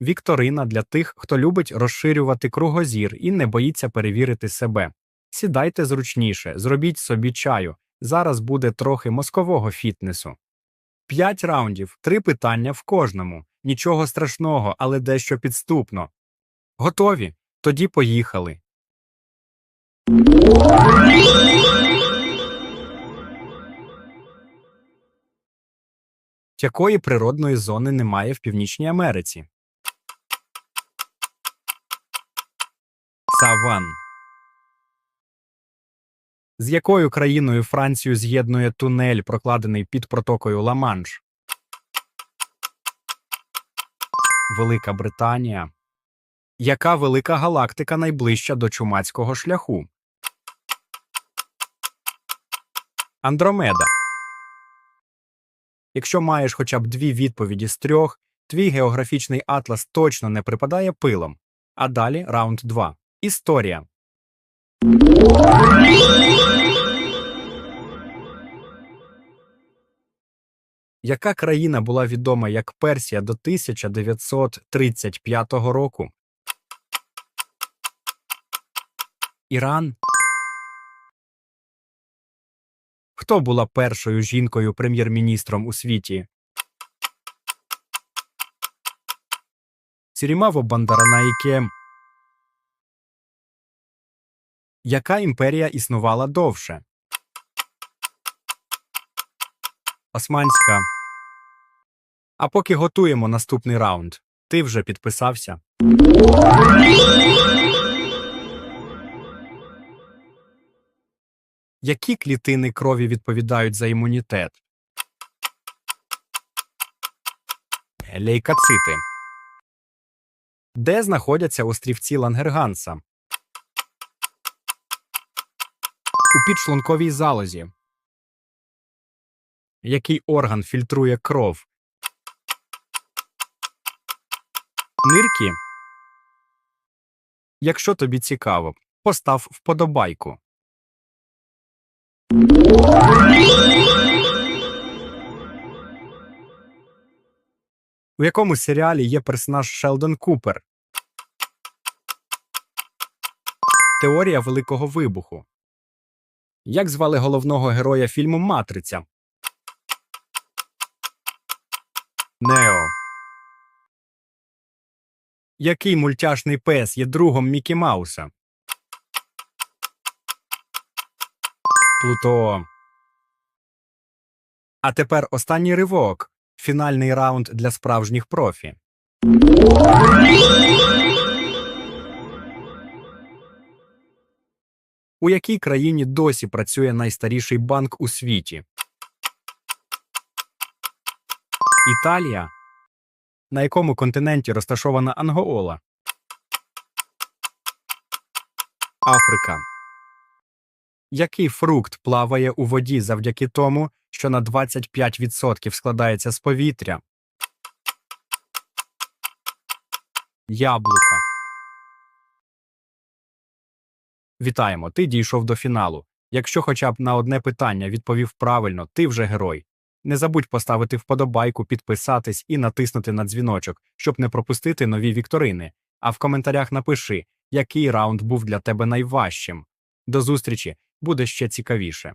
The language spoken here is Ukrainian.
Вікторина для тих, хто любить розширювати кругозір і не боїться перевірити себе. Сідайте зручніше, зробіть собі чаю. Зараз буде трохи мозкового фітнесу. П'ять раундів, три питання в кожному. Нічого страшного, але дещо підступно. Готові? Тоді поїхали. Якої природної зони немає в Північній Америці? Саван. З якою країною Францію з'єднує тунель, прокладений під протокою Ла-Манш? Велика Британія. Яка велика галактика найближча до чумацького шляху? Андромеда. Якщо маєш хоча б дві відповіді з трьох, твій географічний атлас точно не припадає пилом. А далі раунд 2. Історія. Яка країна була відома як Персія до 1935 року? Іран. Хто була першою жінкою прем'єр-міністром у світі? Сірімаво Бандаранайке. Яка імперія існувала довше? Османська. А поки готуємо наступний раунд. Ти вже підписався? Які клітини крові відповідають за імунітет? Лейкоцити. Де знаходяться острівці Лангерганса? У підшлунковій залозі. Який орган фільтрує кров? Нирки? Якщо тобі цікаво, постав вподобайку. У якому серіалі є персонаж Шелдон Купер? Теорія Великого Вибуху. Як звали головного героя фільму Матриця? Нео. Який мультяшний пес є другом Мікі Мауса? Плуто. А тепер останній ривок. Фінальний раунд для справжніх профі. У якій країні досі працює найстаріший банк у світі? Італія. На якому континенті розташована Ангола? Африка. Який фрукт плаває у воді завдяки тому, що на 25% складається з повітря? Яблука. Вітаємо, ти дійшов до фіналу. Якщо хоча б на одне питання відповів правильно, ти вже герой. Не забудь поставити вподобайку, підписатись і натиснути на дзвіночок, щоб не пропустити нові вікторини. А в коментарях напиши, який раунд був для тебе найважчим. До зустрічі, буде ще цікавіше.